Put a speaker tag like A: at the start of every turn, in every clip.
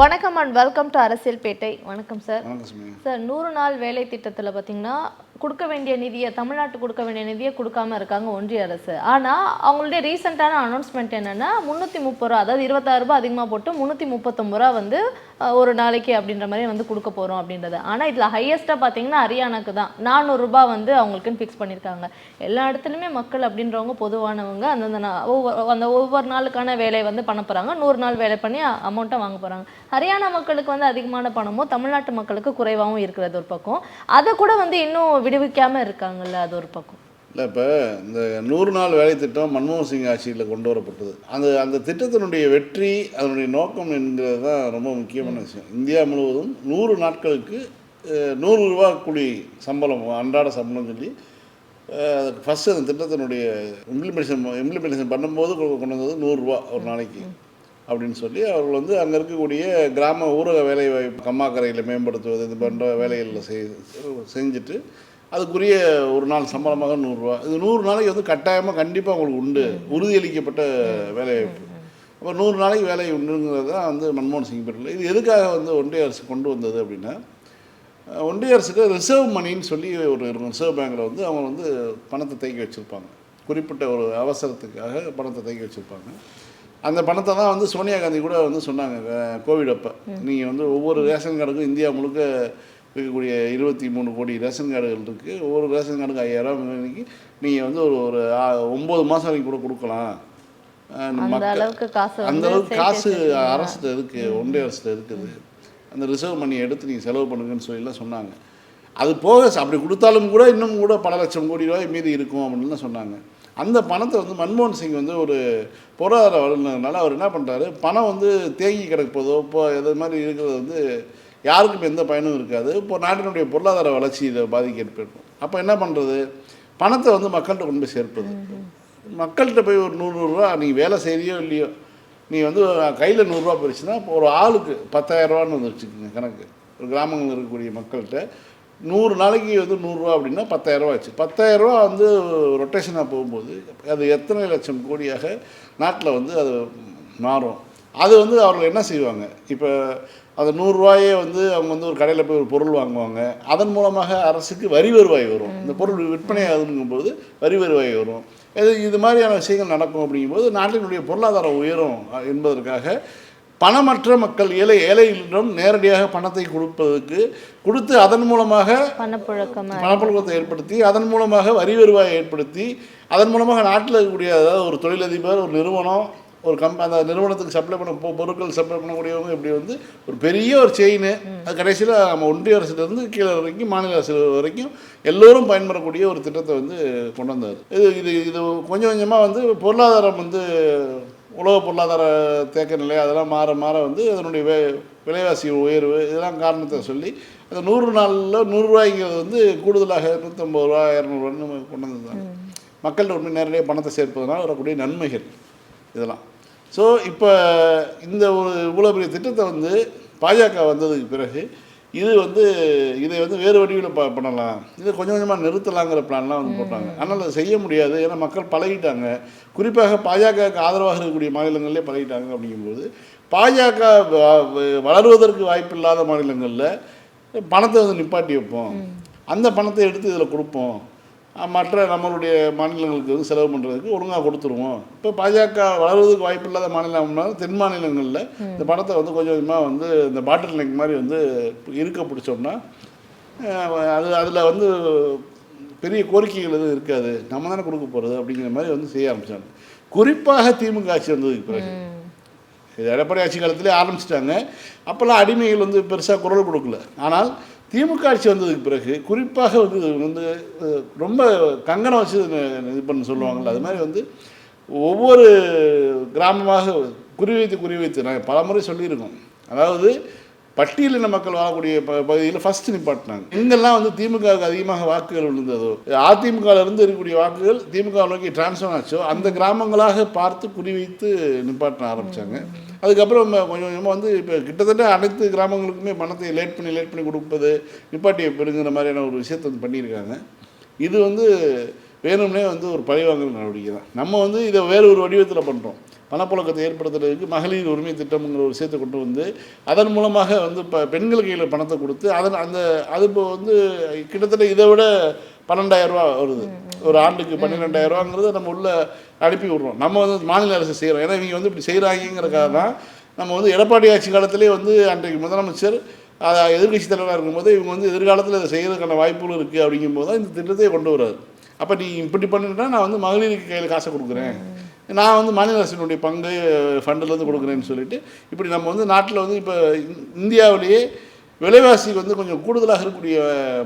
A: வணக்கம் and welcome to அரசியல் பேட்டை. வணக்கம் சார் சார் நூறு நாள் வேலை திட்டத்தில் பார்த்தீங்கன்னா கொடுக்க வேண்டிய நிதியை தமிழ்நாட்டு கொடுக்க வேண்டிய நிதியை கொடுக்காம இருக்காங்க ஒன்றிய அரசு. ஆனால் அவங்களுடைய ரீசெண்டான அனௌன்ஸ்மெண்ட் என்னன்னா முந்நூற்றி முப்பது ரூபா அதாவது இருபத்தாறு ரூபா அதிகமாக போட்டு முந்நூற்றி முப்பத்தொம்பது ரூபா வந்து ஒரு நாளைக்கு அப்படின்ற மாதிரி வந்து கொடுக்க போகிறோம் அப்படின்றது. ஆனால் இதில் ஹையஸ்ட்டாக பார்த்தீங்கன்னா ஹரியானாக்கு தான். நானூறுரூபா வந்து அவங்களுக்குன்னு ஃபிக்ஸ் பண்ணியிருக்காங்க எல்லா இடத்துலையுமே மக்கள் அப்படின்றவங்க பொதுவானவங்க அந்தந்த நா- ஒவ்வொரு அந்த ஒவ்வொரு நாளுக்கான வேலையை வந்து பண்ண போகிறாங்க நூறு நாள் வேலை பண்ணி அமௌண்ட்டை வாங்க போகிறாங்க ஹரியானா மக்களுக்கு வந்து அதிகமான பணமும் தமிழ்நாட்டு மக்களுக்கு குறைவாகவும் இருக்கிறது ஒரு பக்கம். அதை கூட வந்து இன்னும் விடுவிக்காம இருக்காங்கல்ல அது ஒரு பக்கம்.
B: இல்லை இப்போ இந்த நூறு நாள் வேலை திட்டம் மன்மோகன் சிங் ஆட்சியில் கொண்டு வரப்பட்டது. அந்த அந்த திட்டத்தினுடைய வெற்றி அதனுடைய நோக்கம் என்கிறது தான் ரொம்ப முக்கியமான விஷயம். இந்தியா முழுவதும் நூறு நாட்களுக்கு நூறு ரூபா கூலி சம்பளம் அன்றாட சம்பளம் சொல்லி ஃபஸ்ட்டு அந்த திட்டத்தினுடைய இம்ப்ளிமெண்டேஷன் இம்ப்ளிமெண்டேஷன் பண்ணும்போது கொண்டு வந்தது நூறுரூவா ஒரு நாளைக்கு அப்படின்னு சொல்லி அவர்கள் வந்து அங்கே இருக்கக்கூடிய கிராம ஊரக வேலை வாய்ப்பு கம்மாக்கரையில் மேம்படுத்துவது இது போன்ற வேலைகளில் செய் செஞ்சுட்டு அதுக்குரிய ஒரு நாள் சம்பளமாக நூறுரூவா. இது நூறு நாளைக்கு வந்து கட்டாயமாக கண்டிப்பாக உங்களுக்கு உண்டு. உறுதியளிக்கப்பட்ட வேலைவாய்ப்பு. அப்போ நூறு நாளைக்கு வேலை உண்டுங்கிறது தான் வந்து மன்மோகன் சிங் பீரியடில் இது எதுக்காக வந்து ஒன்றிய அரசு கொண்டு வந்தது அப்படின்னா ஒன்றிய அரசுக்கு ரிசர்வ் மணின்னு சொல்லி ஒரு இருக்கும் ரிசர்வ் பேங்க்கில் வந்து அவங்க வந்து பணத்தை தேக்கி வச்சுருப்பாங்க. குறிப்பிட்ட ஒரு அவசரத்துக்காக பணத்தை தேக்கி வச்சுருப்பாங்க. அந்த பணத்தை தான் வந்து சோனியா காந்தி கூட வந்து சொன்னாங்க கோவிட் அப்போ. நீங்கள் வந்து ஒவ்வொரு ரேஷன் கார்டுக்கும் இந்தியா முழுக்க இருக்கக்கூடிய இருபத்தி மூணு கோடி ரேஷன் கார்டுகள் இருக்குது ஒவ்வொரு ரேஷன் கார்டுக்கு ஐயாயிரம் இன்னைக்கு நீங்கள் வந்து ஒரு ஒரு ஒம்பது மாதம் வரைக்கும் கூட கொடுக்கலாம்.
A: அந்த அளவுக்கு காசு.
B: அரசுல இருக்கு ஒன்றிய அரசுல இருக்குது. அந்த ரிசர்வ் மணியை எடுத்து நீங்கள் செலவு பண்ணுங்கன்னு சொல்லிலாம் சொன்னாங்க. அது போக அப்படி கொடுத்தாலும் கூட இன்னும் கூட பல லட்சம் கோடி ரூபாய் மீதி இருக்கும் அப்படின்லாம் சொன்னாங்க. அந்த பணத்தை வந்து மன்மோகன் சிங் வந்து ஒரு பொருளாதார வல்லுநர்னால அவர் என்ன பண்ணுறாரு பணம் வந்து தேங்கி கிடப்பதோ இப்போ இது மாதிரி இருக்கிறது வந்து யாருக்கும் எந்த பயனும் இருக்காது. இப்போ நாட்டினுடைய பொருளாதார வளர்ச்சி இதை பாதிக்க ஏற்படும் அப்போ என்ன பண்ணுறது பணத்தை வந்து மக்கள்கிட்ட கொண்டு போய் சேர்ப்பது. மக்கள்கிட்ட போய் ஒரு நூறு நீ வேலை செய்யறியோ இல்லையோ நீ வந்து கையில் நூறுரூவா போயிடுச்சுன்னா இப்போ ஒரு ஆளுக்கு பத்தாயிரரூவான்னு வந்து வச்சுக்கோங்க கணக்கு. ஒரு கிராமங்களில் இருக்கக்கூடிய மக்கள்கிட்ட நூறு நாளைக்கு வந்து நூறுரூவா அப்படின்னா பத்தாயிரரூவா ஆச்சு. பத்தாயிரரூவா வந்து ரொட்டேஷனாக போகும்போது அது எத்தனை லட்சம் கோடியாக நாட்டில் வந்து அது மாறும். அது வந்து அவர்கள் என்ன செய்வாங்க? இப்போ அந்த நூறுரூவாயே வந்து அவங்க வந்து ஒரு கடையில் போய் ஒரு பொருள் வாங்குவாங்க. அதன் மூலமாக அரசுக்கு வரி வருவாய் வரும். இந்த பொருள் விற்பனை ஆகுங்கும்போது வரி வருவாய் வரும். இது இது மாதிரியான விஷயங்கள் நடக்கும் அப்படிங்கும்போது நாட்டினுடைய பொருளாதாரம் உயரும் என்பதற்காக பணமற்ற மக்கள் ஏழை ஏழைகளிடம் நேரடியாக பணத்தை கொடுப்பதற்கு கொடுத்து அதன் மூலமாக
A: பணப்புழக்கமா?
B: பணப்புழக்கத்தை ஏற்படுத்தி அதன் மூலமாக வரி வருவாயை ஏற்படுத்தி அதன் மூலமாக நாட்டில் இருக்கக்கூடிய அதாவது ஒரு தொழிலதிபர் ஒரு நிறுவனம் ஒரு கம் அந்த நிறுவனத்துக்கு சப்ளை பண்ண பொருட்கள் சப்ளை பண்ணக்கூடியவங்க இப்படி வந்து ஒரு பெரிய ஒரு செயின் அது கடைசியில் நம்ம ஒன்றிய அரசுலேருந்து கீழே வரைக்கும் மாநில அரசு வரைக்கும் எல்லோரும் பயன்படக்கூடிய ஒரு திட்டத்தை வந்து கொண்டு வந்தார். இது இது இது கொஞ்சம் கொஞ்சமாக வந்து பொருளாதாரம் வந்து உலக பொருளாதார தேக்க நிலை அதெல்லாம் மாற மாற வந்து அதனுடைய வே விலைவாசி உயர்வு இதெல்லாம் காரணத்தை சொல்லி அந்த நூறு நாளில் நூறுரூவாய்ங்கிறது வந்து கூடுதலாக நூற்றம்பது ரூபா இரநூறுவான்னு கொண்டு வந்திருந்தாங்க. மக்கள்கிட்ட உண்மை நேரடியாக பணத்தை சேர்ப்பதனால் வரக்கூடிய நன்மைகள். இதெல்லாம். ஸோ இப்போ இந்த ஒரு இவ்வளோ பெரிய திட்டத்தை வந்து பாஜக வந்ததுக்கு பிறகு இது வந்து இதை வந்து வேறு வடிவில் ப பண்ணலாம். இதை கொஞ்சம் கொஞ்சமாக நிறுத்தலாங்கிற பிளான்லாம் வந்து போட்டாங்க. ஆனால் அதை செய்ய முடியாது. ஏன்னா மக்கள் பழகிட்டாங்க. குறிப்பாக பாஜகவுக்கு ஆதரவாக இருக்கக்கூடிய மாநிலங்கள்லேயே பழகிட்டாங்க அப்படிங்கும்போது பாஜக வளருவதற்கு வாய்ப்பில்லாத மாநிலங்களில் பணத்தை வந்து நிப்பாட்டி வைப்போம். அந்த பணத்தை எடுத்து இதில் கொடுப்போம். மற்ற நம்மளுடைய மாநிலங்களுக்கு வந்து செலவு பண்ணுறதுக்கு ஒழுங்காக கொடுத்துருவோம். இப்போ பாஜக வளர்வதற்கு வாய்ப்பில்லாத மாநிலம்னா தென் மாநிலங்களில் இந்த பணத்தை வந்து கொஞ்சம் கொஞ்சமாக வந்து இந்த பாட்டில் நெக் மாதிரி வந்து இருக்க பிடிச்சோம்னா அது அதில் வந்து பெரிய கோரிக்கைகள் எதுவும் இருக்காது. நம்ம தானே கொடுக்க போகிறது அப்படிங்கிற மாதிரி வந்து செய்ய ஆரம்பித்தாங்க குறிப்பாக திமுக ஆட்சி வந்ததுக்கு பிறகு. இது எடப்பாடி ஆட்சி காலத்திலே ஆரம்பிச்சிட்டாங்க. அப்போல்லாம் அடிமைகள் வந்து பெருசாக குரல் கொடுக்கல. ஆனால் திமுக ஆட்சி வந்ததுக்கு பிறகு குறிப்பாக வந்து வந்து ரொம்ப கங்கணம் வச்சு இது பண்ண சொல்லுவாங்கள்ல அது மாதிரி வந்து ஒவ்வொரு கிராமமாக குறிவைத்து குறிவைத்து நாங்கள் பலமுறை சொல்லியிருக்கோம். அதாவது பட்டியலின மக்கள் வாழக்கூடிய ப பகுதியில் ஃபஸ்ட்டு நிப்பாட்டினாங்க. எங்கெல்லாம் வந்து திமுகவுக்கு அதிகமாக வாக்குகள் விழுந்ததோ அதிமுகவிலிருந்து இருக்கக்கூடிய வாக்குகள் திமுக நோக்கி டிரான்ஸ்ஃபர் ஆச்சோ அந்த கிராமங்களாக பார்த்து குறிவைத்து நிப்பாட்ட ஆரம்பித்தாங்க அதுக்கப்புறம் கொஞ்சம் கொஞ்சமாக வந்து இப்போ கிட்டத்தட்ட அனைத்து கிராமங்களுக்குமே பணத்தை லேட் பண்ணி லேட் பண்ணி கொடுப்பது நிப்பாட்டியை பெருங்கிற மாதிரியான ஒரு விஷயத்தை வந்து பண்ணியிருக்காங்க. இது வந்து வேணும்னே வந்து ஒரு பழிவாங்கல் நடவடிக்கை தான். நம்ம வந்து இதை வேறு ஒரு வடிவத்தில் பண்ணுறோம் பணப்புழக்கத்தை ஏற்படுத்துறதுக்கு மகளிர் உரிமை திட்டம்ங்கிற ஒரு விஷயத்தை கொண்டு வந்து அதன் மூலமாக வந்து இப்போ பெண்கள் கையில் பணத்தை கொடுத்து அதன் அந்த அது இப்போ வந்து கிட்டத்தட்ட இதை விட பன்னெண்டாயிரம் ரூபா வருது. ஒரு ஆண்டுக்கு பன்னிரெண்டாயிரம் ரூபாங்கிறத நம்ம உள்ள அனுப்பி விடுறோம். நம்ம வந்து மாநில அரசு செய்கிறோம் ஏன்னா இவங்க வந்து இப்படி செய்கிறாங்கிறக்காக தான் நம்ம வந்து எடப்பாடி ஆட்சி காலத்திலே வந்து அன்றைக்கு முதலமைச்சர் அதை எதிர்கட்சி தலைவராக இருக்கும்போது இவங்க வந்து எதிர்காலத்தில் இதை செய்கிறதுக்கான வாய்ப்புகள் இருக்குது அப்படிங்கும்போது தான் இந்த திட்டத்தையே கொண்டு வராது அப்போ நீ இப்படி பண்ணிட்டா நான் வந்து மகளிருக்கு கையில் காசை கொடுக்குறேன். நான் வந்து மாநில அரசினுடைய பங்கு ஃபண்டிலேருந்து கொடுக்குறேன்னு சொல்லிட்டு இப்படி நம்ம வந்து நாட்டில் வந்து இப்போ இந்தியாவிலேயே விலைவாசி வந்து கொஞ்சம் கூடுதலாக இருக்கக்கூடிய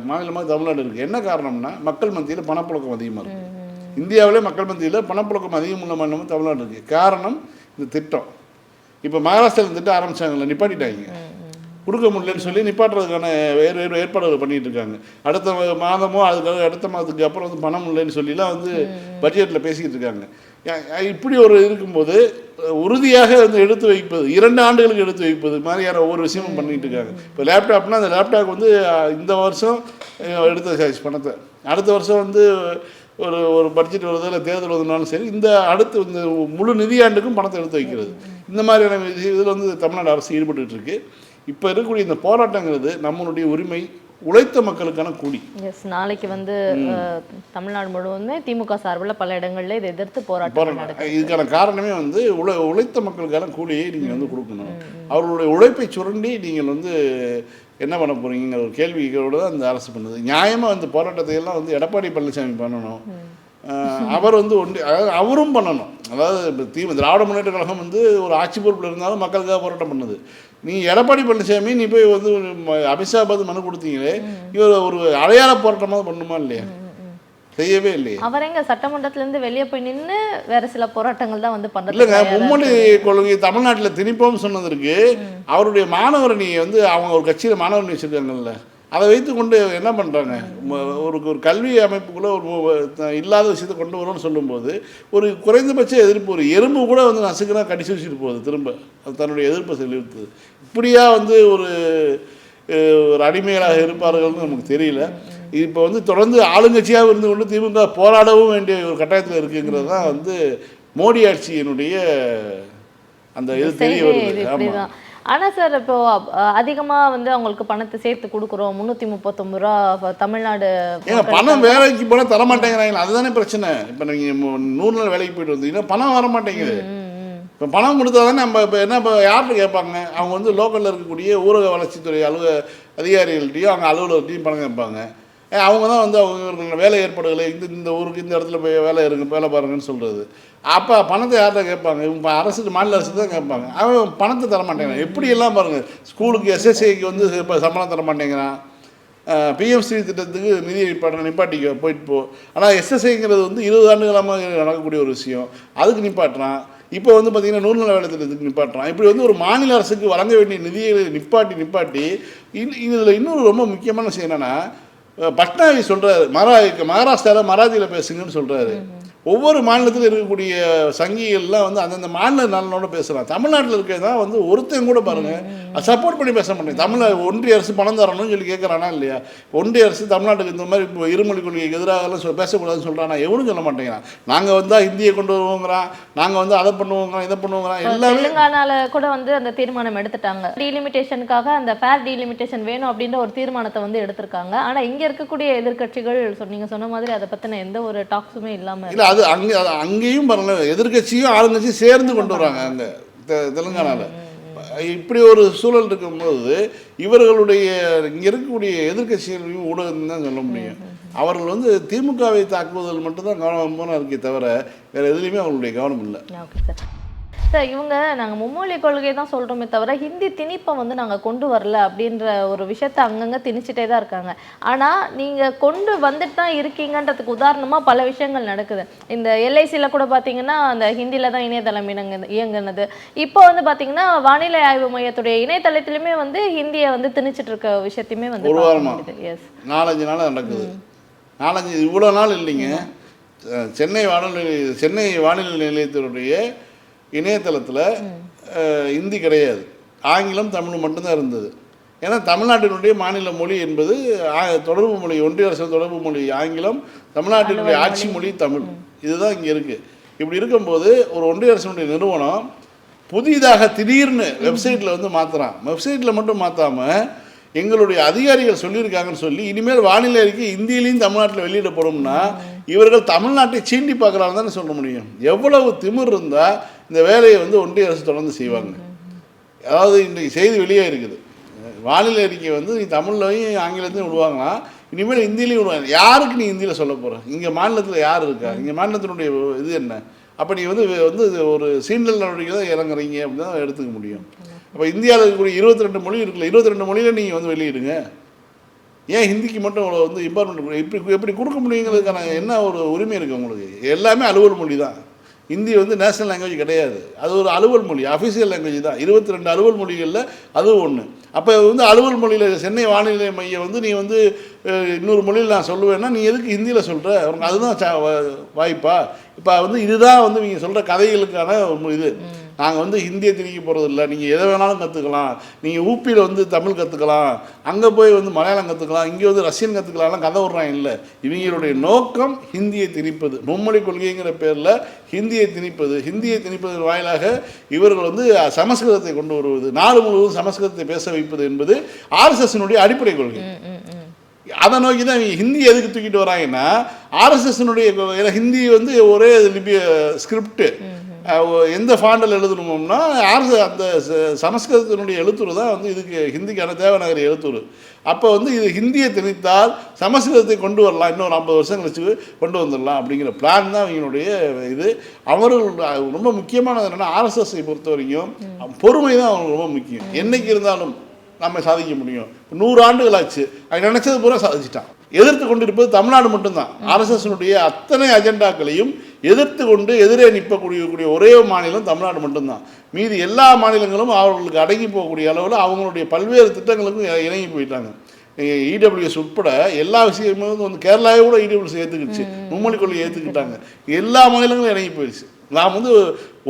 B: மாநிலமாக தமிழ்நாடு இருக்குது என்ன காரணம்னா மக்கள் மத்தியில் பணப்புழக்கம் அதிகமாக இருக்குது இந்தியாவிலே மக்கள் மத்தியில் பணப்புழக்கம் அதிகம் உள்ள மாநிலமும் தமிழ்நாடு இருக்குது காரணம் இந்த திட்டம். இப்போ மகாராஷ்டிராவில் திட்டம் ஆரம்பிச்சாங்கல்ல நிப்பாட்டிட்டாங்க. கொடுக்க முடியலன்னு சொல்லி நிப்பாட்டுறதுக்கான வேறு வேறு ஏற்பாடுகள் பண்ணிட்டு இருக்காங்க. அடுத்த மாதமோ அதுக்காக அடுத்த மாதத்துக்கு அப்புறம் வந்து பணம் இல்லைன்னு சொல்லிலாம் வந்து பட்ஜெட்டில் பேசிக்கிட்டு இருக்காங்க. இப்படி ஒரு இருக்கும்போது உறுதியாக வந்து எடுத்து வைப்பது இரண்டு ஆண்டுகளுக்கு எடுத்து வைப்பது மாதிரியான ஒவ்வொரு விஷயமும் பண்ணிகிட்டு இருக்காங்க இப்போ லேப்டாப்னா அந்த லேப்டாப் வந்து இந்த வருஷம் எடுத்த சாய்ஸ் பணத்தை. அடுத்த வருஷம் வந்து ஒரு ஒரு பட்ஜெட் வருது இல்லை தேர்தல் வருதுனாலும் சரி இந்த அடுத்து இந்த முழு நிதியாண்டுக்கும் பணத்தை எடுத்து வைக்கிறது. இந்த மாதிரியான இதில் வந்து தமிழ்நாடு அரசு ஈடுபட்டு இருக்கு இப்போ இருக்கக்கூடிய இந்த போராட்டங்கிறது நம்மளுடைய உரிமை உழைத்த மக்களுக்கான கூலி.
A: எஸ் நாளைக்கு வந்து தமிழ்நாடு முழுவதுமே திமுக சார்பில் பல இடங்கள்ல இதை எதிர்த்து போராட்டம்
B: இதுக்கான காரணமே வந்து உழை உழைத்த மக்களுக்கான கூலியை நீங்கள் வந்து கொடுக்கணும். அவர்களுடைய உழைப்பை சுரண்டி நீங்கள் வந்து என்ன பண்ண போறீங்கிற ஒரு கேள்விகளோடு தான் அந்த அரசு பண்ணுது. நியாயமாக அந்த போராட்டத்தை எல்லாம் வந்து எடப்பாடி பழனிசாமி பண்ணணும். அவர் வந்து ஒன்றி அதாவது அவரும் பண்ணணும். அதாவது இப்போ தீ திராவிட முன்னேற்ற கழகம் வந்து ஒரு ஆட்சி பொறுப்பில் இருந்தாலும் மக்களுக்காக போராட்டம் பண்ணுது. நீ எடப்பாடி பழனிசாமி நீ போய் வந்து அமித்ஷா பார்த்து மனு கொடுத்தீங்களே இவர் ஒரு அடையாள போராட்டமாவது பண்ணுமா இல்லையா? செய்யவே இல்லையே.
A: அவர் எங்க சட்டமன்றத்துல இருந்து வெளியே போய் நின்னு வேற சில போராட்டங்கள் தான் வந்து பண்றது
B: இல்லைங்க மும்மொழி கொள்கை தமிழ்நாட்டில் திணிப்போம்னு சொன்னதற்கு அவருடைய மாணவரணி வந்து அவங்க ஒரு கட்சியில் மாணவரணி வச்சுருக்காங்கல்ல. அதை வைத்துக்கொண்டு என்ன பண்ணுறாங்க ஒரு ஒரு கல்வி அமைப்புக்குள்ளே ஒரு இல்லாத விஷயத்தை கொண்டு வரோம்னு சொல்லும்போது ஒரு குறைந்தபட்ச எதிர்ப்பு ஒரு எறும்பு கூட வந்து நசுக்குனா கடிச்சு வச்சுட்டு போகுது திரும்ப. அது தன்னுடைய எதிர்ப்பை செலுத்துது. இப்படியா வந்து ஒரு ஒரு அடிமைகளாக இருப்பார்கள்னு நமக்கு தெரியல. இப்போ வந்து தொடர்ந்து ஆளுங்கட்சியாக இருந்து கொண்டு திமுக போராடவும் வேண்டிய ஒரு கட்டாயத்தில் இருக்குங்கிறது தான் வந்து மோடி ஆட்சியினுடைய அந்த இது தெரிய வருது. ஆமாம்
A: இப்படிதான் ஆனா சார் இப்போ அஹ், அதிகமா வந்து அவங்களுக்கு பணத்தை சேர்த்து கொடுக்குறோம். முன்னூத்தி முப்பத்தொன்பது ரூபா தமிழ்நாடு
B: ஏங்க பணம் வேலைக்கு போனால் தர மாட்டேங்கிறாங்க அதுதானே பிரச்சனை. இப்போ நீங்கள் நூறு நாள் வேலைக்கு போயிட்டு வந்தீங்கன்னா பணம் வர மாட்டேங்குது. இப்போ பணம் கொடுத்தா தானே நம்ம இப்போ என்ன இப்போ யார்கிட்ட கேட்பாங்க? அவங்க வந்து லோக்கலில் இருக்கக்கூடிய ஊரக வளர்ச்சித்துறை அலுவ அதிகாரிகள்ட்டையும் அவங்க அலுவலர்கிட்டையும் பணம் கேட்பாங்க. அவங்க தான் வந்து அவங்க வேலை ஏற்பாடுகளை இந்த இந்த ஊருக்கு இந்த இடத்துல போய் வேலை இருங்க வேலை பாருங்கன்னு சொல்கிறது அப்போ பணத்தை யார்கிட்ட கேட்பாங்க? இவங்க அரசு மாநில அரசு தான் கேட்பாங்க. அவன் பணத்தை தர மாட்டேங்கிறான். எப்படி எல்லாம் பாருங்கள் ஸ்கூலுக்கு எஸ்எஸ்ஐக்கு வந்து இப்போ சம்பளம் தர மாட்டேங்கிறான். பிஎம்சி திட்டத்துக்கு நிதி நிப்பாட்ட நிப்பாட்டிக்க போயிட்டு போ. ஆனால் எஸ்எஸ்ஐங்கிறது வந்து இருபது ஆண்டுகளாக நடக்கக்கூடிய ஒரு விஷயம். அதுக்கு நிப்பாட்டுறான். இப்போ வந்து பார்த்தீங்கன்னா நூல்நல வேலை திட்டத்துக்கு நிப்பாட்டுறான். இப்படி வந்து ஒரு மாநில அரசுக்கு வழங்க வேண்டிய நிதியை நிப்பாட்டி நிப்பாட்டி இன் இதில் இன்னொரு ரொம்ப முக்கியமான விஷயம் என்னென்னா பட்னாவி சொல்கிறாரு மரா மகாராஷ்டிராவில் மராத்தியில் பேசுங்கன்னு சொல்கிறாரு ஒவ்வொரு மாநிலத்தில் இருக்கக்கூடிய சங்கிகள்லாம் வந்து அந்தந்த மாநில நலனோட பேசுகிறான் தமிழ்நாட்டில் இருக்கிறது வந்து ஒருத்தன் கூட பாருங்கள் சப்போர்ட் பண்ணி பேச மாட்டேன். தமிழ் ஒன்றிய அரசு பணம் தரணும்னு சொல்லி கேட்குறானா இல்லையா? ஒன்றிய அரசு தமிழ்நாட்டுக்கு இந்த மாதிரி இப்போ இருமொழி கொள்கைக்கு எதிராகலாம் சொல் பேசக்கூடாதுன்னு சொல்கிறானா எவனும் சொல்ல மாட்டேங்கிறான். நாங்கள் வந்தால் ஹிந்தியை கொண்டு வருவோங்கிறான். நாங்கள் வந்து அதை பண்ணுவோங்கிறான் இதை பண்ணுவோங்கிறான். எல்லாமே
A: தெலுங்கானால கூட வந்து அந்த தீர்மானம் எடுத்துட்டாங்க. டீலிமிட்டேஷனுக்காக அந்த ஃபேர் டீலிமிட்டேஷன் வேணும் அப்படின்ற ஒரு தீர்மானத்தை வந்து எடுத்திருக்காங்க. ஆனா இங்க இருக்கக்கூடிய எதிர்க்கட்சிகள் சொ- நீங்க சொன்ன மாதிரி அதை பத்தின எந்த ஒரு டாக்ஸுமே இல்லாம
B: இல்லை அது அங்கே அது அங்கேயும் பாருங்க எதிர்க்கட்சியும் ஆளுங்கட்சியும் சேர்ந்து கொண்டு வராங்க அங்கே தெ தெலுங்கானாவில் இப்படி ஒரு சூழல் இருக்கும்போது இவர்களுடைய இங்கே இருக்கக்கூடிய எதிர்க்கட்சிகளையும் ஊடகம் தான் சொல்ல முடியும். அவர்கள் வந்து திமுகவை தாக்குவதில் மட்டும்தான் கவனமாக இருக்கே தவிர வேறு எதுலேயுமே அவர்களுடைய கவனம் இல்லை.
A: ஓகே சார் இவங்க நாங்க மும்மொழி கொள்கை தான் சொல்றோமே தவிர ஹிந்தி திணிப்பை வந்து நாங்க கொண்டு வரல அப்படின்ற ஒரு விஷயத்த அங்கங்க திணிச்சிட்டே தான் இருக்காங்க. ஆனா நீங்க கொண்டு வந்துட்டு தான் இருக்கீங்கன்றதுக்கு உதாரணமா பல விஷயங்கள் நடக்குது. இந்த எல்ஐசியில் கூட பாத்தீங்கன்னா அந்த ஹிந்தில தான் இணையதளம் இணங்கு இயங்குனது. இப்போ வந்து பாத்தீங்கன்னா வானிலை ஆய்வு மையத்துடைய இணையதளத்திலுமே வந்து ஹிந்தியை வந்து திணிச்சிட்டு இருக்க விஷயத்தையுமே வந்து எஸ்
B: நாலஞ்சு நாள் நடக்குது. நாலஞ்சு இவ்வளோ நாள் இல்லைங்க. சென்னை வானொலி சென்னை வானிலை நிலையத்தினுடைய இணையதளத்தில் இந்தி கிடையாது. ஆங்கிலம் தமிழ் மட்டும்தான் இருந்தது. ஏன்னா தமிழ்நாட்டினுடைய மாநில மொழி என்பது தொடர்பு மொழி ஒன்றிய அரசு தொடர்பு மொழி ஆங்கிலம் தமிழ்நாட்டினுடைய ஆட்சி மொழி. தமிழ். இதுதான் இங்கே இருக்குது இப்படி இருக்கும்போது ஒரு ஒன்றிய அரசினுடைய நிறுவனம் புதிதாக திடீர்னு வெப்சைட்டில் வந்து மாற்றுறான் வெப்சைட்டில் மட்டும் மாற்றாமல் எங்களுடைய அதிகாரிகள் சொல்லியிருக்காங்கன்னு சொல்லி இனிமேல் வானிலை அறிக்கை இந்தியிலையும் தமிழ்நாட்டில் வெளியிடப்படும்னா இவர்கள் தமிழ்நாட்டை சீண்டி பார்க்குறாங்க தானே சொல்ல முடியும். எவ்வளவு திமிர் இருந்தால் இந்த வேலையை வந்து ஒன்றிய அரசு தொடர்ந்து செய்வாங்க. அதாவது இன்றைக்கு செய்தி வெளியே இருக்குது. வானிலை அறிக்கை வந்து நீ தமிழ்லையும் ஆங்கிலத்தையும் விடுவாங்களாம் இனிமேல் ஹிந்திலையும் விடுவாங்க. யாருக்கு நீ ஹிந்தியில் சொல்ல போகிற இங்கே மாநிலத்தில் யார் இருக்கா? இங்கே மாநிலத்தினுடைய இது என்ன? அப்போ நீ வந்து வந்து இது ஒரு சீண்டல் நடவடிக்கை தான் இறங்குறீங்க அப்படின்னு தான் எடுத்துக்க முடியும். அப்போ இந்தியாவில் இருக்கக்கூடிய இருபத்தி ரெண்டு மொழி இருக்குல்ல இருபத்தி ரெண்டு மொழியில் நீங்கள் வந்து வெளியிடுங்க. ஏன் ஹிந்திக்கு மட்டும் அவ்வளோ வந்து இம்பார்ட்மெண்ட் இப்படி எப்படி கொடுக்க முடியுங்கிறதுக்கான என்ன ஒரு உரிமை இருக்குது உங்களுக்கு? எல்லாமே அலுவல் மொழி தான். ஹிந்தி வந்து நேஷனல் லாங்குவேஜ் கிடையாது. அது ஒரு அலுவல் மொழி அஃபிஷியல் லாங்குவேஜ் தான். இருபத்தி ரெண்டு அலுவல் மொழிகளில் அதுவும் ஒன்று அப்போ வந்து அலுவல் மொழியில் சென்னை வானிலை மையம் வந்து நீ வந்து இன்னொரு மொழியில் நான் சொல்லுவேன்னா நீ எதுக்கு ஹிந்தியில் சொல்கிற அவங்க அதுதான் சா- வா- வாய்ப்பா? இப்போ வந்து இதுதான் வந்து நீங்கள் சொல்கிற கதைகளுக்கான ஒரு இது. நாங்கள் வந்து ஹிந்தியை திணிக்க போகிறது இல்லை. நீங்கள் எதை வேணாலும் கற்றுக்கலாம் நீங்கள் ஊப்பியில் வந்து தமிழ் கற்றுக்கலாம் அங்கே போய் வந்து மலையாளம் கற்றுக்கலாம் இங்கே வந்து ரஷ்யன் கற்றுக்கலாம்லாம் கதை விட்றாங்க இல்லை. இவங்களுடைய நோக்கம் ஹிந்தியை திணிப்பது. மும்மொழி கொள்கைங்கிற பேரில் ஹிந்தியை திணிப்பது. ஹிந்தியை திணிப்பதன் வாயிலாக இவர்கள் வந்து சமஸ்கிருதத்தை கொண்டு வருவது. நாடு முழுவதும் சமஸ்கிருதத்தை பேச வைப்பது என்பது ஆர்எஸ்எஸ்னுடைய அடிப்படை கொள்கை. அதை நோக்கி தான் இவங்க ஹிந்தி எதுக்கு தூக்கிட்டு வராங்கன்னா ஆர்எஸ்எஸ்னுடைய ஹிந்தி வந்து ஒரே லிபிய ஸ்கிரிப்ட் எந்த ஃபாண்டில் எழுதணுமோம்னா ஆர்எஸ் அந்த சமஸ்கிருதத்தினுடைய எழுத்துரு தான் வந்து இதுக்கு ஹிந்திக்கான தேவநகரி எழுத்துரு. அப்போ வந்து இது ஹிந்தியை திணித்தால் சமஸ்கிருதத்தை கொண்டு வரலாம் இன்னொரு ஐம்பது வருஷம் கழிச்சு கொண்டு வந்துடலாம் அப்படிங்கிற பிளான் தான் இவங்களுடைய இது. அவர்கள் ரொம்ப முக்கியமானது என்னென்னா ஆர்எஸ்எஸ்ஸை பொறுத்த வரைக்கும் பொறுமை தான் அவங்களுக்கு ரொம்ப முக்கியம். என்னைக்கு இருந்தாலும் நம்ம சாதிக்க முடியும். நூறு ஆண்டுகள் ஆச்சு அது நினைச்சது பூரா சாதிச்சிட்டான். எதிர்த்து கொண்டிருப்பது தமிழ்நாடு மட்டும்தான். ஆர்எஸ்எஸ்னுடைய அத்தனை அஜெண்டாக்களையும் எதிர்த்து கொண்டு எதிரே நிற்பக்கூடிய கூடிய ஒரே மாநிலம் தமிழ்நாடு மட்டும்தான். மீதி எல்லா மாநிலங்களும் அவர்களுக்கு அடங்கி போகக்கூடிய அளவில் அவங்களுடைய பல்வேறு திட்டங்களுக்கும் இணங்கி போயிட்டாங்க. இடபிள்யூஎஸ் உட்பட எல்லா விஷயமும் வந்து கேரளாவே கூட இடபிள்யூஎஸ் ஏற்றுக்கிடுச்சு மும்மொழி கொள்கை ஏற்றுக்கிட்டாங்க எல்லா மாநிலங்களும் இறங்கி போயிடுச்சு. நாம் வந்து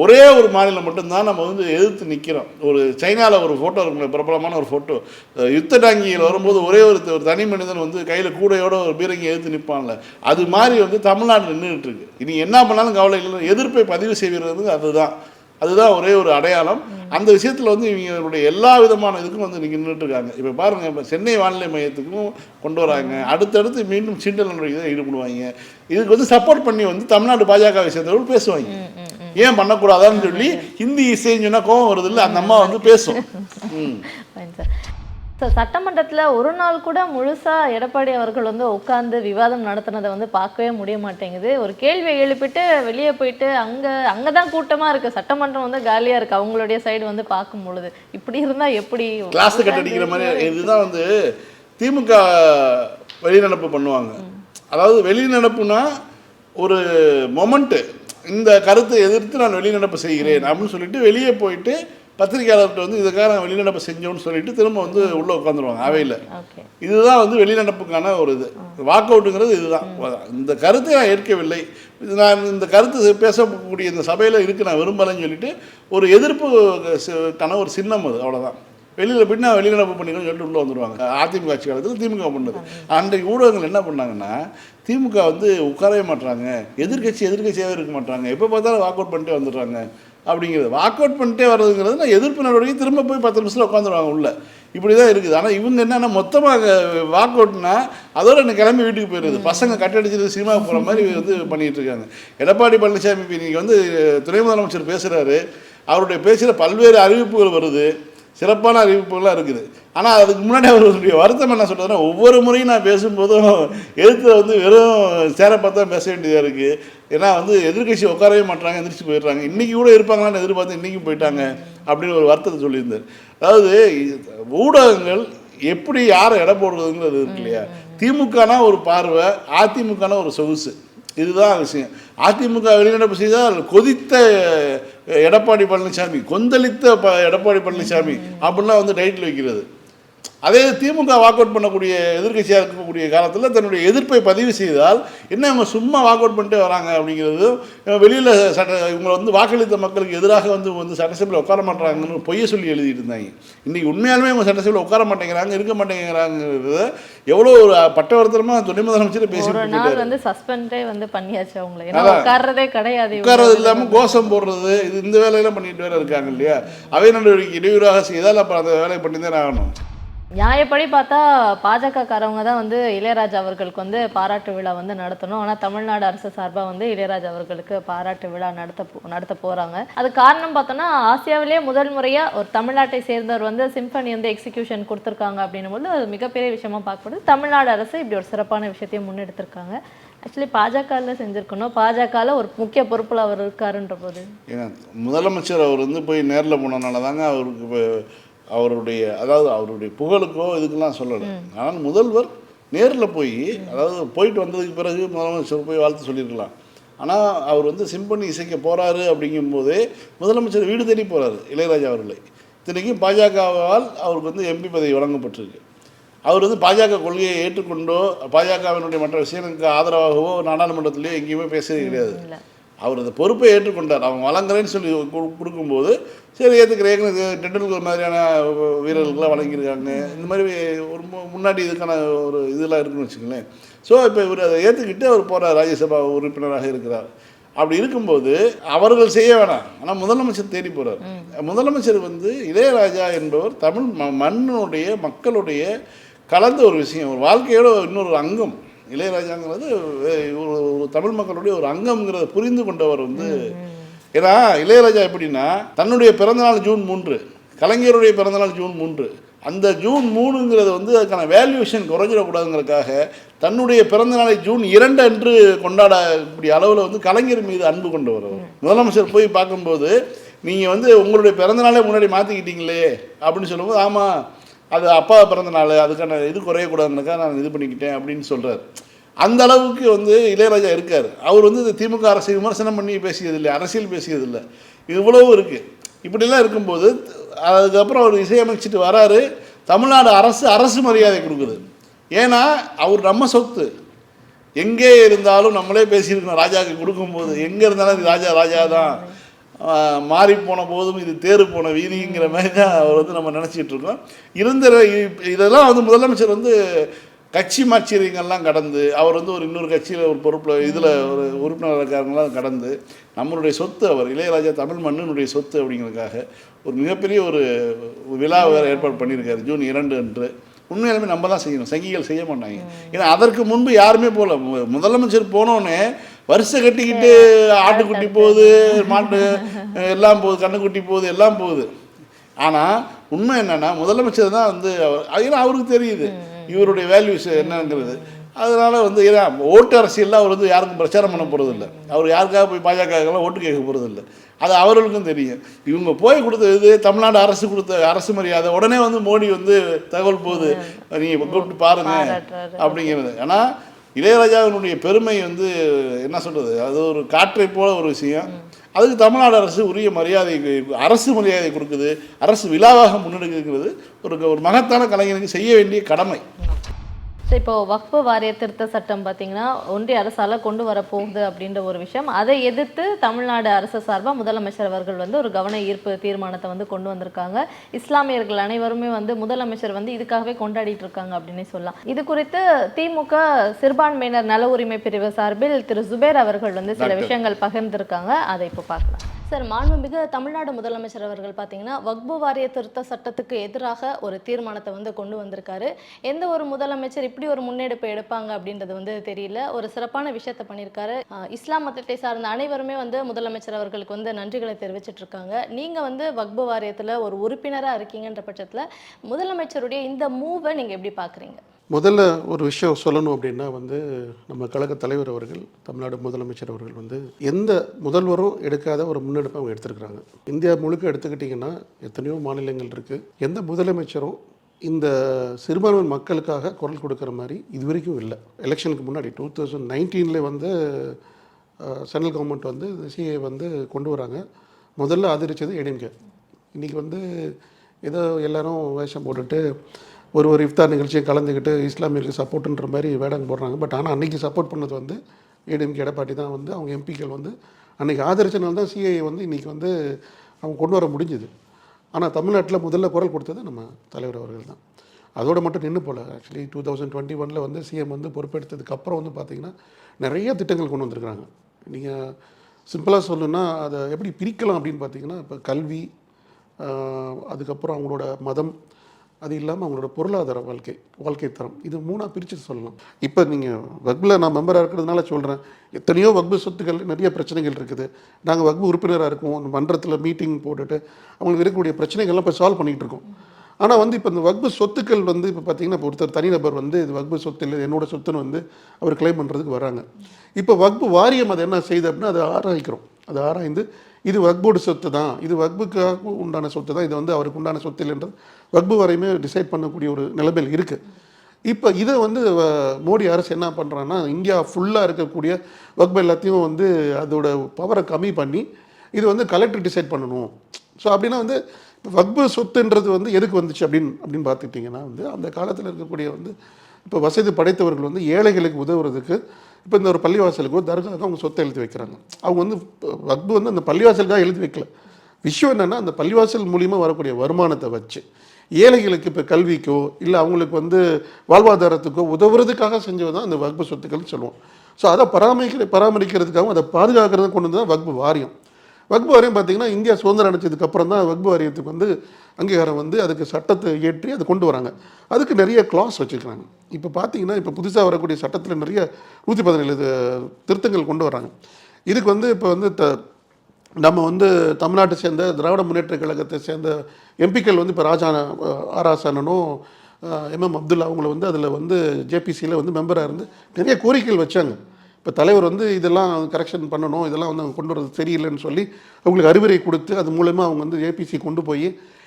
B: ஒரே ஒரு மாநிலம் மட்டும்தான் நம்ம வந்து எதிர்த்து நிற்கிறோம் ஒரு சைனாவில் ஒரு ஃபோட்டோ இருக்குல்ல பிரபலமான ஒரு ஃபோட்டோ யுத்த டாங்கியில் வரும்போது ஒரே ஒரு ஒரு தனி மனிதன் வந்து கையில் கூடையோட ஒரு பீரங்கி எதிர்த்து நிற்பான்ல அது மாதிரி வந்து தமிழ்நாடு நின்றுட்டு இருக்கு. இனி என்ன பண்ணாலும் கவலை இல்லை எதிர்ப்பை பதிவு செய்வது அதுதான். அதுதான் ஒரே ஒரு அடையாளம். அந்த விஷயத்தில் வந்து இவங்களுடைய எல்லா விதமான இதுக்கும் வந்து நீங்கள் நின்றுட்டு இருக்காங்க. இப்போ பாருங்கள் இப்போ சென்னை வானிலை மையத்துக்கும் கொண்டு வராங்க. அடுத்தடுத்து மீண்டும் சீண்டல் நடவடிக்கை தான் ஈடுபடுவாங்க. இதுக்கு வந்து சப்போர்ட் பண்ணி வந்து தமிழ்நாடு பாஜக சேர்ந்தவர்கள் பேசுவாங்க. ஏன் பண்ணக்கூடாதான்னு சொல்லி ஹிந்தி இசைன்னு சொன்னால் கோவம் வருது இல்லை? அந்த அம்மா வந்து பேசும்.
A: சார் சட்டமன்றத்தில் ஒரு நாள் கூட முழுசா எடப்பாடி அவர்கள் வந்து உட்கார்ந்து விவாதம் நடத்துனதை வந்து பார்க்கவே முடிய மாட்டேங்குது. ஒரு கேள்வியை எழுப்பிட்டு வெளியே போயிட்டு அங்க அங்கே தான் கூட்டமா இருக்கு. சட்டமன்றம் வந்து காலியா இருக்கு. அவங்களுடைய சைடு வந்து பார்க்கும் பொழுது. இப்படி இருந்தா எப்படி?
B: கிளாஸ் கட் அடிக்கிற மாதிரி இதுதான் வந்து திமுக வெளிநடப்பு பண்ணுவாங்க. அதாவது வெளிநடப்புனா ஒரு மொமெண்ட்டு இந்த கருத்தை எதிர்த்து நான் வெளிநடப்பு செய்கிறேன் அப்படின்னு சொல்லிட்டு வெளியே போயிட்டு பத்திரிகையாளர்கிட்ட வந்து இதுக்காக நான் வெளிநடப்பு செஞ்சோம்னு சொல்லிட்டு திரும்ப வந்து உள்ளே உட்காந்துருவாங்க அவையில் இதுதான் வந்து வெளிநடப்புக்கான ஒரு இது. வாக் அவுட்டுங்கிறது இதுதான். இந்த கருத்தை நான் ஏற்கவில்லை. இது நான் இந்த கருத்து பேசக்கூடிய இந்த சபையில் இருக்கு நான் விரும்பலைன்னு சொல்லிட்டு ஒரு எதிர்ப்பு க்கான ஒரு சின்னம் அது அவ்வளோதான் வெளியில் போயிட்டு நான் வெளிநடப்பு பண்ணிக்கணும்னு சொல்லிட்டு உள்ளே வந்துடுவாங்க அதிமுக ஆட்சி காலத்தில் திமுக பண்ணது. அன்றைக்கு ஊடகங்கள் என்ன பண்ணாங்கன்னா திமுக வந்து உட்காரவே மாட்றாங்க. எதிர்க்கட்சி எதிர்க்கட்சியாகவே இருக்க மாட்டாங்க எப்போ பார்த்தாலும் வாக் அவுட் பண்ணிட்டே வந்துடுறாங்க. அப்படிங்கிறது. வாக் அவுட் பண்ணிட்டே வர்றதுங்கிறது நான் எதிர்ப்பு நடவடிக்கை திரும்ப போய் பத்து நிமிஷத்தில் உட்காந்துருவாங்க உள்ள. இப்படி தான் இருக்குது. ஆனால் இவங்க என்னென்னா மொத்தமாக வாக் அவுட்னா அதோட எனக்கு கிளம்பி வீட்டுக்கு போயிடுது பசங்க கட்டடிச்சிட்டு சினிமாவுக்கு போகிற மாதிரி வந்து பண்ணிகிட்டு இருக்காங்க. எடப்பாடி பழனிசாமி இன்றைக்கி வந்து துணை முதலமைச்சர் பேசுகிறாரு அவருடைய பேச்சில் பல்வேறு அறிவிப்புகள் வருது. சிறப்பான அறிவிப்புகள்லாம் இருக்குது. ஆனால் அதுக்கு முன்னாடி அவருடைய வருத்தம் என்ன சொல்கிறதுனா ஒவ்வொரு முறையும் நான் பேசும்போதும் எழுத்துல வந்து வெறும் சேர பார்த்தா பேச வேண்டியதாக இருக்குது ஏன்னா வந்து எதிர்க்கட்சி உட்காரவே மாட்டாங்க எந்திரிச்சு போயிடுறாங்க. இன்றைக்கி கூட இருப்பாங்களான்னு எதிர்பார்த்து இன்றைக்கும் போயிட்டாங்க அப்படின்னு ஒரு வருத்தத்தை சொல்லியிருந்தார். அதாவது ஊடகங்கள் எப்படி யாரை எடை போடுறதுங்கிறது இருக்கு இல்லையா? திமுகனா ஒரு பார்வை அதிமுகனா ஒரு சொகுசு. இதுதான் விஷயம். அதிமுக வெளிநடப்பு செய்தால் கொதித்த எடப்பாடி பழனிசாமி கொந்தளித்த ப எடப்பாடி பழனிசாமி அப்படிலாம் வந்து டைட்டில் வைக்கிறது. அதே திமுக வாக் அவுட் பண்ணக்கூடிய எதிர்க்கட்சியாக இருக்கக்கூடிய காலத்தில் தன்னுடைய எதிர்ப்பை பதிவு செய்தால் என்ன இவங்க சும்மா வாக் அவுட் பண்ணிட்டு வராங்க அப்படிங்கிறது வெளியில் சட்ட இவங்களை வந்து வாக்களித்த மக்களுக்கு எதிராக வந்து வந்து சட்டசபையில் உட்கார மாட்டாங்கன்னு பொய்ய சொல்லி எழுதிட்டு இருந்தாங்க இன்றைக்கி உண்மையாலுமே இவங்க சட்டசபையில் உட்கார மாட்டேங்கிறாங்க இருக்க மாட்டேங்கிறாங்கிறத எவ்வளோ ஒரு பட்டவர்த்தனமாக துணை முதலமைச்சர் பேசிட்டு
A: நாள் வந்து சஸ்பெண்டே வந்து பண்ணியாச்சு அவங்கள. உட்கார்றதே கிடையாது.
B: உட்கார்றது இல்லாமல் கோஷம் போடுறது இது இந்த வேலையெல்லாம் பண்ணிட்டு வேற இருக்காங்க இல்லையா? அவை நடவடிக்கை இடையூறாக செய்தால் அப்புறம் அந்த வேலையை பண்ணி தான் ஆகணும்.
A: நியாயப்படி பார்த்தா பாஜக காரவங்க தான் வந்து இளையராஜா அவர்களுக்கு வந்து பாராட்டு விழா வந்து நடத்தணும். ஆனால் தமிழ்நாடு அரசு சார்பாக வந்து இளையராஜா அவர்களுக்கு பாராட்டு விழா நடத்த நடத்த போகிறாங்க அது காரணம் பார்த்தோன்னா ஆசியாவிலேயே முதல் முறையாக ஒரு தமிழ்நாட்டை சேர்ந்தவர் வந்து சிம்பனி வந்து எக்ஸிகியூஷன் கொடுத்துருக்காங்க அப்படின்னும் போது அது மிகப்பெரிய விஷயமா பார்க்கப்படுது. தமிழ்நாடு அரசு இப்படி ஒரு சிறப்பான விஷயத்தையும் முன்னெடுத்திருக்காங்க. ஆக்சுவலி பாஜகவில் செஞ்சிருக்கணும். பாஜகவில் ஒரு முக்கிய பொறுப்பில் அவர் இருக்காருன்ற போது.
B: ஏன்னா முதலமைச்சர் அவர் வந்து போய் நேரில் போனதுனால தாங்க அவருக்கு இப்போ அவருடைய அதாவது அவருடைய புகழுக்கோ இதுக்கெல்லாம் சொல்லலை. ஆனால் முதல்வர் நேரில் போய் அதாவது போயிட்டு வந்ததுக்கு பிறகு முதலமைச்சர் போய் வாழ்த்து சொல்லியிருக்கலாம். ஆனால் அவர் வந்து சிம்பனி இசைக்க போகிறாரு அப்படிங்கும்போதே முதலமைச்சர் வீடு தேடி போகிறாரு இளையராஜா அவர்களை. இத்தனைக்கும் பாஜகவால் அவருக்கு வந்து எம்பி பதவி வழங்கப்பட்டிருக்கு. அவர் வந்து பாஜக கொள்கையை ஏற்றுக்கொண்டோ பாஜகவினுடைய மற்ற விஷயங்களுக்கு ஆதரவாகவோ நாடாளுமன்றத்திலேயோ எங்கேயுமே பேசுறது கிடையாது. அவர் அந்த பொறுப்பை ஏற்றுக்கொண்டார். அவங்க வழங்குறேன்னு சொல்லி கொடுக்கும்போது சரி ஏற்றுக்கிறேன் டெண்டுல்கர் மாதிரியான வீரர்களுக்கெல்லாம் வழங்கியிருக்காங்க இந்த மாதிரி ஒரு மு- முன்னாடி இதுக்கான ஒரு இதெல்லாம் இருக்குன்னு வச்சுங்களேன் ஸோ இப்போ இவர் அதை ஏற்றுக்கிட்டு அவர் போகிறார் ராஜ்யசபா உறுப்பினராக இருக்கிறார். அப்படி இருக்கும்போது அவர்கள் செய்ய வேணாம். ஆனால் முதலமைச்சர் தேடி போகிறார் முதலமைச்சர் வந்து இளையராஜா என்பவர் தமிழ் ம மண்ணுடைய மக்களுடைய கலந்த ஒரு விஷயம். ஒரு வாழ்க்கையோட இன்னொரு அங்கம். இளையராஜாங்கிறது ஒரு ஒரு தமிழ் மக்களுடைய ஒரு அங்கம்ங்கிறத புரிந்து கொண்டவர் வந்து ஏன்னா இளையராஜா எப்படின்னா தன்னுடைய பிறந்தநாள் ஜூன் மூன்று கலைஞருடைய பிறந்தநாள் ஜூன் மூன்று அந்த ஜூன் மூணுங்கிறது வந்து அதுக்கான வேல்யூஷன் குறைஞ்சிடக்கூடாதுங்கிறதுக்காக தன்னுடைய பிறந்தநாளை ஜூன் இரண்டு அன்று கொண்டாடக்கூடிய அளவில் வந்து கலைஞர் மீது அன்பு கொண்டவர் அவர். முதலமைச்சர் போய் பார்க்கும்போது நீங்கள் வந்து உங்களுடைய பிறந்தநாளே முன்னாடி மாற்றிக்கிட்டீங்களே அப்படின்னு சொல்லும்போது ஆமாம் அது அப்பா பிறந்த நாள் அதுக்கான இது குறையக்கூடாதுனாக்கா நான் இது பண்ணிக்கிட்டேன் அப்படின்னு சொல்கிறார் அந்த அளவுக்கு வந்து இளையராஜா இருக்கார். அவர் வந்து இந்த திமுக அரசை விமர்சனம் பண்ணி பேசியதில்லை அரசியல் பேசியதில்லை. இவ்வளவு இருக்குது இப்படிலாம் இருக்கும்போது அதுக்கப்புறம் அவர் இசையமைச்சிட்டு வராரு. தமிழ்நாடு அரசு அரசு மரியாதை கொடுக்குது. ஏன்னா அவர் நம்ம சொத்து. எங்கே இருந்தாலும் நம்மளே பேசியிருக்கணும். ராஜாவுக்கு கொடுக்கும்போது எங்கே இருந்தாலும் இது ராஜா ராஜா தான் மாறி போன போதும் இது தேறு போன வீதிங்கிற மாதிரி தான் அவர் வந்து நம்ம நினச்சிட்டு இருக்கோம். இருந்த இதெல்லாம் வந்து முதலமைச்சர் வந்து கட்சி மாச்சரியங்கள்லாம் கடந்து அவர் வந்து ஒரு இன்னொரு கட்சியில் ஒரு பொறுப்பில் இதில் ஒரு உறுப்பினர் இருக்காருங்களாம் கடந்து நம்மளுடைய சொத்து அவர் இளையராஜா தமிழ் மண்ணினுடைய சொத்து அப்படிங்கிறதுக்காக ஒரு மிகப்பெரிய ஒரு விழா வேறு ஏற்பாடு பண்ணியிருக்காரு ஜூன் இரண்டு அன்று. உண்மையாலுமே நம்ம தான் செய்யணும் சங்கிகள் செய்ய மாட்டாங்க. ஏன்னா அதற்கு முன்பு யாருமே போகல முதலமைச்சர் போனோன்னே வருஷை கட்டிக்கிட்டு ஆட்டுக்குட்டி போகுது மாட்டு எல்லாம் போகுது கண்ணுக்குட்டி போகுது எல்லாம் போகுது. ஆனால் உண்மை என்னன்னா முதலமைச்சர் தான் வந்து அவர் ஏன்னா அவருக்கு தெரியுது இவருடைய வேல்யூஸ் என்னங்கிறது. அதனால வந்து ஏன்னா ஓட்டு அரசியலில் அவர் வந்து யாருக்கும் பிரச்சாரம் பண்ண போகிறதில்ல அவர் யாருக்காக போய் பாஜகலாம் ஓட்டு கேட்க போகிறதில்ல அது அவர்களுக்கும் தெரியும். இவங்க போய் கொடுத்த இது தமிழ்நாடு அரசு கொடுத்த அரசு மரியாதை உடனே வந்து மோடி வந்து தகவல் போகுது. நீங்கள் கூப்பிட்டு பாருங்க. அப்படிங்கிறது. ஆனால் இளையராஜாவினுடைய பெருமை வந்து என்ன சொல்கிறது அது ஒரு காற்றை போல ஒரு விஷயம். அதுக்கு தமிழ்நாடு அரசு உரிய மரியாதை அரசு மரியாதை கொடுக்குது. அரசு விழாவாக முன்னெடுக்கிறது ஒரு ஒரு மகத்தான கலைஞனுக்கு செய்ய வேண்டிய கடமை.
A: ஸோ இப்போ வக்ஃபு வாரிய திருத்த சட்டம் பார்த்தீங்கன்னா ஒன்றிய அரசால கொண்டு வர போகுது அப்படின்ற ஒரு விஷயம். அதை எதிர்த்து தமிழ்நாடு அரசு சார்பாக முதலமைச்சர் அவர்கள் வந்து ஒரு கவன ஈர்ப்பு தீர்மானத்தை வந்து கொண்டு வந்திருக்காங்க. இஸ்லாமியர்கள் அனைவருமே வந்து முதலமைச்சர் வந்து இதுக்காகவே கொண்டாடிட்டு இருக்காங்க அப்படின்னே சொல்லலாம். இது குறித்து திமுக சிறுபான்மையினர் நல உரிமை பிரிவு சார்பில் திரு. சுபேர் அவர்கள் வந்து சில. விஷயங்கள் பகிர்ந்திருக்காங்க. அதை இப்போ பார்க்கலாம். சார் மாண்புமிகு தமிழ்நாடு முதலமைச்சர் அவர்கள் பார்த்தீங்கன்னா வக்பு வாரிய திருத்த சட்டத்துக்கு எதிராக ஒரு தீர்மானத்தை வந்து கொண்டு வந்திருக்காரு. எந்த ஒரு முதலமைச்சர் இப்படி ஒரு முன்னெடுப்பு எடுப்பாங்க அப்படின்றது வந்து தெரியல. ஒரு சிறப்பான விஷயத்தை பண்ணியிருக்காரு. இஸ்லாம் மதத்தை சார்ந்த அனைவருமே வந்து முதலமைச்சர் அவர்களுக்கு வந்து நன்றிகளை தெரிவிச்சிட்டு இருக்காங்க நீங்கள் வந்து வக்பு வாரியத்தில் ஒரு உறுப்பினராக இருக்கீங்கன்ற பட்சத்தில் முதலமைச்சருடைய இந்த மூவை நீங்கள் எப்படி பார்க்குறீங்க
C: முதல்ல ஒரு விஷயம் சொல்லணும் அப்படின்னா வந்து நம்ம கழக தலைவர் அவர்கள் தமிழ்நாடு முதலமைச்சர் அவர்கள் வந்து எந்த முதல்வரும் எடுக்காத ஒரு முன்னெடுப்பை அவங்க எடுத்திருக்கிறாங்க. இந்தியா முழுக்க எடுத்துக்கிட்டிங்கன்னா எத்தனையோ மாநிலங்கள் இருக்குது எந்த முதலமைச்சரும் இந்த சிறுபான்மை மக்களுக்காக குரல் கொடுக்குற மாதிரி இது வரைக்கும் இல்லை. எலெக்ஷனுக்கு முன்னாடி டூ தௌசண்ட் நைன்டீனில் வந்து சென்ட்ரல் கவர்மெண்ட் வந்து சிஏ வந்து கொண்டு வராங்க. முதல்ல ஆதரித்தது ஏடிஎம்கே இன்றைக்கி வந்து ஏதோ எல்லோரும் வேஷம் போட்டுட்டு ஒரு ஒரு இஃப்தார் நிகழ்ச்சியை கலந்துக்கிட்டு இஸ்லாமியர்களுக்கு சப்போர்ட்டுன்ற மாதிரி வேடம் போடுறாங்க. பட் ஆனால் அன்றைக்கி சப்போர்ட் பண்ணது வந்து ஏடிஎம்கே எடப்பாடி தான் வந்து அவங்க எம்பிக்கள் வந்து அன்றைக்கி ஆதரிச்சனால தான் சிஐ வந்து இன்றைக்கி வந்து அவங்க கொண்டு வர முடிஞ்சுது. ஆனால் தமிழ்நாட்டில் முதல்ல குரல் கொடுத்தது நம்ம தலைவர் அவர்கள் தான். அதோடு மட்டும் நின்று போல. ஆக்சுவலி டூ தௌசண்ட் டுவெண்ட்டி ஒனில் வந்து சிஎம் வந்து பொறுப்பெடுத்ததுக்கு அப்புறம் வந்து பார்த்திங்கன்னா நிறைய திட்டங்கள் கொண்டு வந்திருக்கிறாங்க. நீங்கள் சிம்பிளாக சொல்லணுன்னா அதை எப்படி பிரிக்கலாம் அப்படின்னு பார்த்தீங்கன்னா இப்போ கல்வி அதுக்கப்புறம் அவங்களோட மதம் அது இல்லாமல் அவங்களோட பொருளாதார வாழ்க்கை வாழ்க்கை தரம். இது மூணாக பிரித்து சொல்லலாம் இப்போ நீங்கள் வக்பில் நான் மெம்பராக இருக்கிறதுனால சொல்கிறேன் எத்தனையோ வக்பு சொத்துக்கள் நிறைய பிரச்சனைகள் இருக்குது. நாங்கள் வக்பு உறுப்பினராக இருக்கோம். அந்த மன்றத்தில் மீட்டிங் போட்டுட்டு அவங்களுக்கு இருக்கக்கூடிய பிரச்சனைகள்லாம் இப்போ சால்வ் பண்ணிகிட்டு இருக்கோம். ஆனால் வந்து இப்போ இந்த வக்பு சொத்துக்கள் வந்து இப்போ பார்த்தீங்கன்னா இப்போ ஒருத்தர் தனிநபர் வந்து இது வக்பு சொத்து இல்லை என்னோட சொத்துன்னு வந்து அவர் கிளைம் பண்ணுறதுக்கு வராங்க. இப்போ வக்பு வாரியம் அதை என்ன செய்யுது அப்படின்னா அதை ஆராய்க்கிறோம். அதை ஆராய்ந்து இது வக்போட சொத்து தான் இது வக்புக்காக உண்டான சொத்து தான் இது வந்து அவருக்கு உண்டான சொத்து இல்லைன்றது வக்பு வரையுமே டிசைட் பண்ணக்கூடிய ஒரு நிலைமையில் இருக்குது இப்போ இதை வந்து வ- மோடி அரசு என்ன பண்ணுறான்னா இந்தியா ஃபுல்லாக இருக்கக்கூடிய வக்பு எல்லாத்தையும் வந்து அதோட பவரை கம்மி பண்ணி இது வந்து கலெக்டர் டிசைட் பண்ணணும். ஸோ அப்படின்னா வந்து வக்பு சொத்துன்றது வந்து எதுக்கு வந்துச்சு அப்படின்னு அப்படின்னு பார்த்துக்கிட்டிங்கன்னா வந்து அந்த காலத்தில் இருக்கக்கூடிய வந்து இப்போ வசதி படைத்தவர்கள் வந்து ஏழைகளுக்கு உதவுறதுக்கு இப்போ இந்த ஒரு பள்ளிவாசலுக்கோ தர்காவுக்கு அவங்க சொத்தை எழுதி வைக்கிறாங்க. அவங்க வந்து வக்பு வந்து அந்த பள்ளிவாசலுக்காக எழுதி வைக்கல. விஷயம் என்னென்னா அந்த பள்ளிவாசல் மூலிமா வரக்கூடிய வருமானத்தை வச்சு ஏழைகளுக்கு இப்போ கல்விக்கோ இல்லை அவங்களுக்கு வந்து வாழ்வாதாரத்துக்கோ உதவுறதுக்காக செஞ்சது தான் அந்த வகுப்பு சொத்துக்கள்னு சொல்லுவோம். ஸோ அதை பராமரிக்கிற பராமரிக்கிறதுக்காகவும் அதை பாதுகாக்கிறது கொண்டு வந்து தான் வகுப்பு வாரியம். வக்பு வாரியம் பார்த்தீங்கன்னா இந்தியா சுதந்திரம் அடைச்சதுக்கு அப்புறம் தான் வக்பு வாரியத்துக்கு வந்து அங்கீகாரம் வந்து அதுக்கு சட்டத்தை ஏற்றி அதை கொண்டு வராங்க. அதுக்கு நிறைய கிளாஸ் வச்சுருக்காங்க இப்போ பார்த்தீங்கன்னா இப்போ புதுசாக வரக்கூடிய சட்டத்தில் நிறைய நூற்றி பதினேழு திருத்தங்கள் கொண்டு வராங்க. இதுக்கு வந்து இப்போ வந்து த நம்ம வந்து தமிழ்நாட்டை சேர்ந்த திராவிட முன்னேற்ற கழகத்தை சேர்ந்த எம்பிக்கள் வந்து இப்போ ராஜா ஆராசனனும் எம்எம் அப்துல்லா அவங்கள வந்து அதில் வந்து ஜேபிசியில் வந்து மெம்பராக இருந்து நிறைய கோரிக்கைகள் வச்சாங்க. இப்போ தலைவர் வந்து இதெல்லாம் கரெக்ஷன் பண்ணணும் இதெல்லாம் வந்து அவங்க கொண்டு வரது சரியில்லைன்னு சொல்லி அவங்களுக்கு அறிவுரை கொடுத்து அது மூலமாக அவங்க வந்து ஏபிசி கொண்டு போய்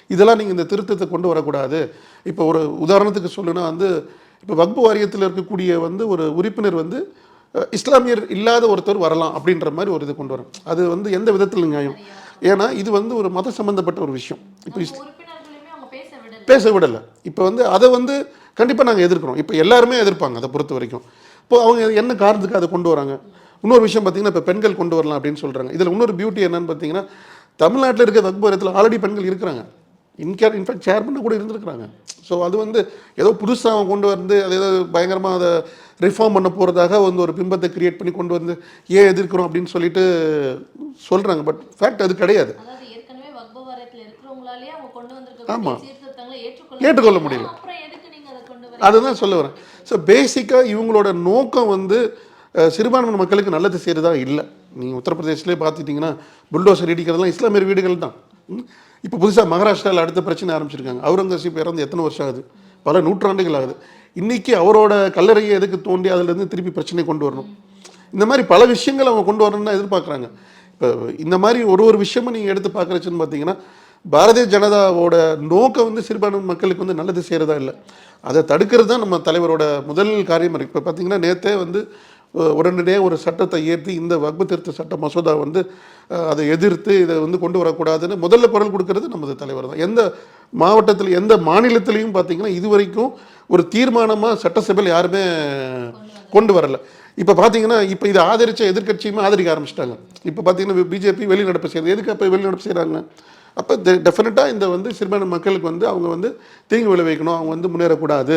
C: இதெல்லாம் நீங்கள் இந்த திருத்தத்தை கொண்டு வரக்கூடாது. இப்போ ஒரு உதாரணத்துக்கு சொல்லுன்னா வந்து இப்போ வக்பு வாரியத்தில் இருக்கக்கூடிய வந்து ஒரு உறுப்பினர் வந்து இஸ்லாமியர் இல்லாத ஒருத்தர் வரலாம் அப்படின்ற மாதிரி ஒரு இது கொண்டு வரோம். அது வந்து எந்த விதத்தில் நியாயம். ஏன்னா இது வந்து ஒரு மத சம்பந்தப்பட்ட ஒரு விஷயம். இப்போ
A: பேச விடல.
C: பேச விடலை. இப்போ வந்து அதை வந்து கண்டிப்பாக நாங்கள் எதிர்க்கிறோம். இப்போ எல்லாருமே எதிர்ப்பாங்க அதை பொறுத்த வரைக்கும். இப்போ அவங்க என்ன காரணத்துக்கு அதை கொண்டு வராங்க? இன்னொரு விஷயம் பார்த்தீங்கன்னா இப்போ பெண்கள் கொண்டு வரலாம் அப்படின்னு சொல்கிறாங்க இதில் இன்னொரு பியூட்டி என்னன்னு பார்த்தீங்கன்னா தமிழ்நாட்டில் இருக்க வக்பரத்தில் ஆல்ரெடி பெண்கள் இருக்கிறாங்க. இன்கே இன்ஃபேக்ட் சேர்மன் கூட இருந்திருக்கிறாங்க. ஸோ அது வந்து ஏதோ புதுசாக அவங்க கொண்டு வந்து அது ஏதோ பயங்கரமாக அதை ரிஃபார்ம் பண்ண போகிறதாக வந்து ஒரு பிம்பத்தை கிரியேட் பண்ணி கொண்டு வந்து ஏன் எதிர்க்கிறோம் அப்படின்னு சொல்லிட்டு சொல்கிறாங்க பட் ஃபேக்ட் அது கிடையாது.
A: அதாவது ஏற்கனவே வக்பு வாரியத்துல இருக்கிறவங்களாலேயே அவங்க கொண்டு
C: ஆமா.
A: வந்திருக்க சீர்திருத்தங்களை ஏற்றுக்கொள்ள
C: முடியல. அதுதான் சொல்ல வரேன். ஸோ பேசிக்காக இவங்களோட நோக்கம் வந்து சிறுபான்மை மக்களுக்கு நல்லது செய்கிறதா இல்லை. நீங்கள் உத்தரப்பிரதேசிலே பார்த்துட்டிங்கன்னா புல்டோசர் இடிக்கிறதெல்லாம் இஸ்லாமியர் வீடுகள் தான். இப்போ புதுசாக மகாராஷ்டிராவில் அடுத்த பிரச்சனை ஆரம்பிச்சிருக்காங்க. அவுரங்கசீப் இறந்து எத்தனை வருஷம் ஆகுது? பல நூற்றாண்டுகள் ஆகுது. இன்றைக்கி அவரோட கல்லறையை எதுக்கு தோண்டி அதுலேருந்து திருப்பி பிரச்சனை கொண்டு வரணும்? இந்த மாதிரி பல விஷயங்கள் அவங்க கொண்டு வரணும்னு எதிர்பார்க்குறாங்க. இப்போ இந்த மாதிரி ஒரு ஒரு விஷயமும் நீங்கள் எடுத்து பார்க்குறச்சுன்னு பார்த்தீங்கன்னா பாரதிய ஜனதாவோட நோக்கம் வந்து சிறுபான்மை மக்களுக்கு வந்து நல்லது செய்கிறதா இல்லை. அதை தடுக்கிறது தான் நம்ம தலைவரோட முதல் காரியம் இருக்குது இப்போ பார்த்தீங்கன்னா நேற்றே வந்து உடனடியாக ஒரு சட்டத்தை ஏற்றி இந்த வகுப்பு திருத்த சட்ட மசோதா வந்து அதை எதிர்த்து இதை வந்து கொண்டு வரக்கூடாதுன்னு முதல்ல குரல் கொடுக்கறது நமது தலைவர் தான். எந்த மாவட்டத்தில் எந்த மாநிலத்திலையும் பார்த்தீங்கன்னா இது வரைக்கும் ஒரு தீர்மானமாக சட்டசபையில் யாருமே கொண்டு வரல. இப்போ பார்த்தீங்கன்னா இப்போ இதை ஆதரிச்ச எதிர்க்கட்சியுமே ஆதரிக்க ஆரம்பிச்சிட்டாங்க. இப்போ பார்த்தீங்கன்னா பிஜேபி வெளிநடப்பு செய்யுது எதுக்கு அப்போ வெளிநடப்பு செய்கிறாங்க அப்போ டெஃபினட்டாக இந்த வந்து சிறுபான்மை மக்களுக்கு வந்து அவங்க வந்து தீங்கு விளைவிக்கணும் அவங்க வந்து முன்னேறக்கூடாது.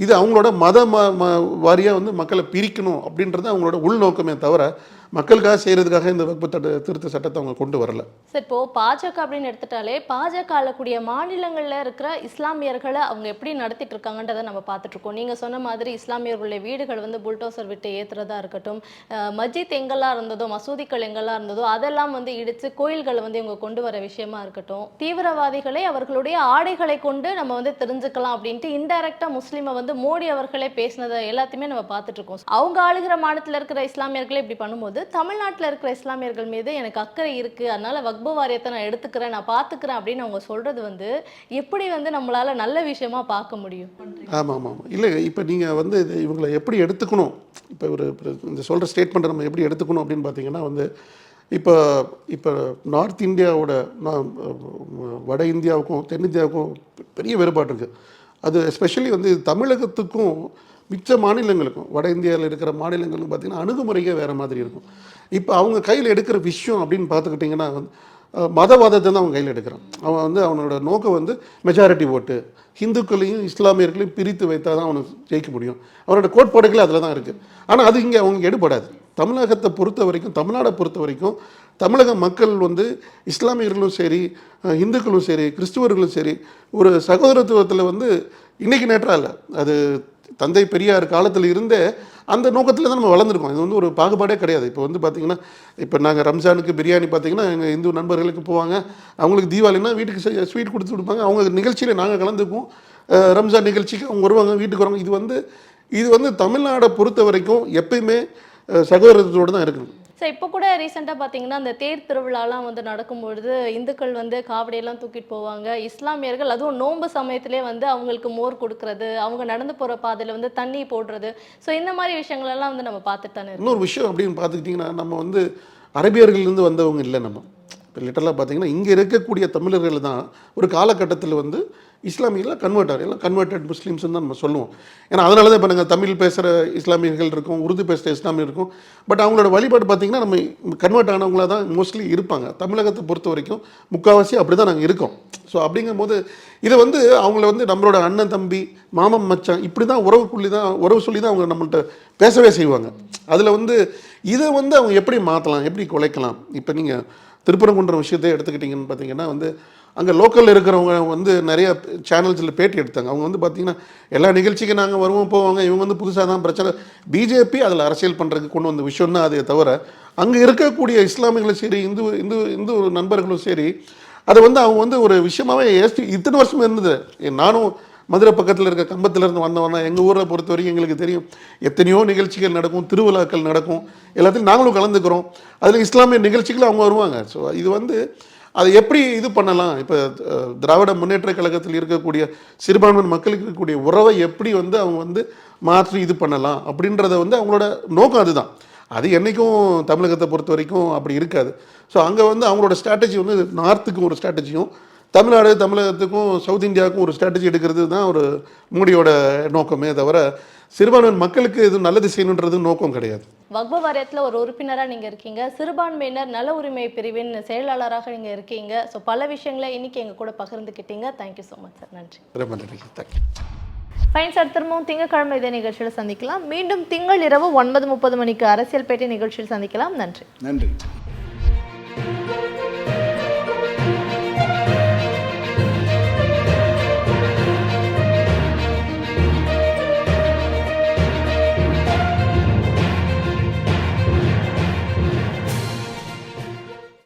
C: இது அவங்களோட மத ம ம- வாரியாக வந்து மக்களை பிரிக்கணும் அப்படின்றது அவங்களோட உள்நோக்கமே தவிர மக்களுக்காக செய்கிறதுக்காக இந்த வகுப்பு தட்ட திருத்த சட்டத்தை அவங்க கொண்டு வரல.
A: சார் இப்போ பாஜக அப்படின்னு எடுத்துட்டாலே பாஜக ஆளக்கூடிய மாநிலங்களில் இருக்கிற இஸ்லாமியர்களை அவங்க எப்படி நடத்திட்டு இருக்காங்கன்றதை நம்ம பார்த்துட்டு இருக்கோம். நீங்கள் சொன்ன மாதிரி இஸ்லாமியர்களுடைய வீடுகள் வந்து புல்டோசர் விட்டு ஏற்றுறதா இருக்கட்டும் மஜித் எங்கெல்லாம் இருந்ததோ மசூதிகள் எங்கெல்லாம் இருந்ததோ அதெல்லாம் வந்து இடித்து கோயில்களை வந்து இவங்க கொண்டு வர விஷயமா இருக்கட்டும் தீவிரவாதிகளை அவர்களுடைய ஆடைகளை கொண்டு நம்ம வந்து தெரிஞ்சுக்கலாம் அப்படின்ட்டு இன்டைரக்டா முஸ்லீமை வந்து மோடி அவர்களே பேசினதை எல்லாத்தையுமே நம்ம பார்த்துட்டு இருக்கோம் அவங்க ஆளுகிற மாநிலத்தில் இருக்கிற இஸ்லாமியர்களே இப்படி பண்ணும்போது தமிழ்நாட்டில் இருக்கிற இஸ்லாமியர்கள் மீது எனக்கு அக்கறை இருக்கு அதனால வக்பு வாரியத்தை நான் எடுத்துக்கிறேன் நான் பார்த்துக்கிறேன் அப்படின்னு அவங்க சொல்றது வந்து எப்படி வந்து நம்மளால நல்ல விஷயமா பார்க்க முடியும்?
C: ஆமாம் ஆமாம் ஆமாம் இல்லை இப்போ நீங்கள் வந்து இது இவங்களை எப்படி எடுத்துக்கணும்? இப்போ ஒரு இந்த சொல்கிற ஸ்டேட்மெண்ட்டை நம்ம எப்படி எடுத்துக்கணும் அப்படின்னு பார்த்தீங்கன்னா வந்து இப்போ இப்போ நார்த் இந்தியாவோட வட இந்தியாவுக்கும் தென்னிந்தியாவுக்கும் பெரிய வேறுபாடு இருக்குது அது எஸ்பெஷலி வந்து தமிழகத்துக்கும் மிச்ச மாநிலங்களுக்கும் வட இந்தியாவில் இருக்கிற மாநிலங்களுக்கும் பார்த்திங்கன்னா அணுகுமுறையே வேறு மாதிரி இருக்கும். இப்போ அவங்க கையில் எடுக்கிற விஷயம் அப்படின்னு பார்த்துக்கிட்டிங்கன்னா வந்து மதவாதத்தை தான் அவன் கையில் எடுக்கிறான். அவன் வந்து அவனோட நோக்கம் வந்து மெஜாரிட்டி ஓட்டு ஹிந்துக்களையும் இஸ்லாமியர்களையும் பிரித்து வைத்தால் தான் அவனுக்கு ஜெயிக்க முடியும். அவனோட கோட்பாடுகள் அதில் தான் இருக்குது ஆனால் அது இங்கே அவங்க எடுபடாது. தமிழகத்தை பொறுத்த வரைக்கும் தமிழ்நாடை பொறுத்த வரைக்கும் தமிழக மக்கள் வந்து இஸ்லாமியர்களும் சரி இந்துக்களும் சரி கிறிஸ்துவர்களும் சரி ஒரு சகோதரத்துவத்தில் வந்து இன்றைக்கு நேற்றா இல்லை. அது தந்தை பெரியார் காலத்தில் இருந்தே அந்த நோக்கத்தில் தான் நம்ம வளர்ந்துருக்கோம். இது வந்து ஒரு பாகுபாடே கிடையாது. இப்போ வந்து பார்த்திங்கன்னா இப்போ நாங்கள் ரம்ஜானுக்கு பிரியாணி பார்த்தீங்கன்னா எங்கள் இந்து நண்பர்களுக்கு போவாங்க. அவங்களுக்கு தீபாவளினா வீட்டுக்கு ஸ்வீட் கொடுத்து கொடுப்பாங்க. அவங்க நிகழ்ச்சியில் நாங்கள் கலந்துக்குவோம். ரம்ஜான் நிகழ்ச்சிக்கு அவங்க வருவாங்க வீட்டுக்கு வருவாங்க. இது வந்து இது வந்து தமிழ்நாடை பொறுத்த வரைக்கும் எப்பயுமே சகோதரத்தோடு தான் இருக்கணும்
A: ஸோ இப்போ கூட ரீசெண்டாக பார்த்தீங்கன்னா அந்த தேர் திருவிழாலாம் வந்து நடக்கும்பொழுது இந்துக்கள் வந்து காவடியெல்லாம் தூக்கிட்டு போவாங்க. இஸ்லாமியர்கள் அதுவும் நோன்பு சமயத்திலே வந்து அவங்களுக்கு மோர் கொடுக்கறது அவங்க நடந்து போகிற பாதையில் வந்து தண்ணி போடுறது. ஸோ இந்த மாதிரி விஷயங்களெல்லாம் வந்து நம்ம பார்த்துட்டு தானே
C: இன்னொரு விஷயம் அப்படின்னு பார்த்துக்கிட்டிங்கன்னா நம்ம வந்து அரபியர்கள்லேருந்து வந்தவங்க இல்லை நம்ம. இப்போ லிட்டரலாக பார்த்தீங்கன்னா இங்கே இருக்கக்கூடிய தமிழர்கள் தான் ஒரு காலகட்டத்தில் வந்து இஸ்லாமியில் கன்வெர்ட் எல்லாம் கன்வெர்டட் முஸ்லீம்ஸ் தான் நம்ம சொல்லுவோம். ஏன்னா அதனால தான் இப்போ நாங்கள் தமிழ் பேசுகிற இஸ்லாமியர்கள் இருக்கும் உருது பேசுகிற இஸ்லாமியர் இருக்கும். பட் அவங்களோட வழிபாடு பார்த்திங்கன்னா நம்ம கன்வெர்ட் ஆனவங்களா தான் மோஸ்ட்லி இருப்பாங்க. தமிழகத்தை பொறுத்த வரைக்கும் முக்கால்வாசி அப்படி தான் நாங்கள் இருக்கோம். ஸோ அப்படிங்கும்போது இதை வந்து அவங்கள வந்து நம்மளோட அண்ணன் தம்பி மாமன் மச்சான் இப்படி தான் உறவுக்குள்ளி தான் உறவு சொல்லி தான் அவங்க நம்மள்கிட்ட பேசவே செய்வாங்க. அதில் வந்து இதை வந்து அவங்க எப்படி மாற்றலாம் எப்படி குலைக்கலாம்? இப்போ நீங்கள் திருப்பரங்குன்ற விஷயத்தை எடுத்துக்கிட்டிங்கன்னு பார்த்தீங்கன்னா வந்து அங்கே லோக்கலில் இருக்கிறவங்க வந்து நிறைய சேனல்ஸில் பேட்டி எடுத்தாங்க. அவங்க வந்து பார்த்தீங்கன்னா எல்லா நிகழ்ச்சிக்கும் நாங்கள் வருவோம் போவாங்க. இவங்க வந்து புதுசாக தான் பிரச்சனை. பிஜேபி அதில் அரசியல் பண்ணுறதுக்கு கொண்டு வந்த விஷயம் தான் அதே தவிர அங்கே இருக்கக்கூடிய இஸ்லாமியர்களும் சரி இந்து இந்து இந்து நண்பர்களும் சரி அதை வந்து அவங்க வந்து ஒரு விஷயமாகவே ஏசி இத்தனை வருஷமாக இருந்தது. நானும் மதுரை பக்கத்தில் இருக்க கம்பத்துலேருந்து வந்தவன் தான். எங்கள் ஊரை பொறுத்த வரைக்கும் எங்களுக்கு தெரியும். எத்தனையோ நிகழ்ச்சிகள் நடக்கும் திருவிழாக்கள் நடக்கும். எல்லாத்தையும் நாங்களும் கலந்துக்கிறோம். அதில் இஸ்லாமிய நிகழ்ச்சிகள் அவங்க வருவாங்க. ஸோ இது வந்து அதை எப்படி இது பண்ணலாம்? இப்போ திராவிட முன்னேற்ற கழகத்தில் இருக்கக்கூடிய சிறுபான்மையின் மக்களுக்கு இருக்கக்கூடிய உறவை எப்படி வந்து அவங்க வந்து மாற்றி இது பண்ணலாம்? அப்படின்றத வந்து அவங்களோட நோக்கம் அதுதான். அது என்றைக்கும் தமிழகத்தை பொறுத்த வரைக்கும் அப்படி இருக்காது. ஸோ அங்கே வந்து அவங்களோட ஸ்ட்ராட்டஜி வந்து நார்த்துக்கும் ஒரு ஸ்ட்ராட்டஜியும் தமிழ்நாடு தமிழகத்துக்கும் சவுத் இந்தியாவுக்கும் ஒரு ஸ்ட்ராட்டஜி எடுக்கிறது தான் ஒரு மோடியோட நோக்கமே தவிர சிறுபான்மையின மக்களுக்கு இது நல்லது செய்யணுன்றது நோக்கம் கிடையாது.
A: வக்ப வாரியத்தில் ஒரு உறுப்பினராக நீங்கள் இருக்கீங்க. சிறுபான்மையினர் நல உரிமை பிரிவின் செயலாளராக நீங்கள் இருக்கீங்க. ஸோ பல விஷயங்களை இன்னைக்கு எங்கள் கூட பகிர்ந்துக்கிட்டீங்க. தேங்க்யூ ஸோ மச் சார் நன்றி.
C: ரொம்ப நன்றி. தேங்க்யூ
A: ஃபைன் சார் திரும்பவும் திங்கட்கிழமை இதே நிகழ்ச்சியில் சந்திக்கலாம். மீண்டும் திங்கள் இரவு ஒன்பது முப்பது மணிக்கு அரசியல் பேட்டை நிகழ்ச்சியில் சந்திக்கலாம். நன்றி.
B: நன்றி.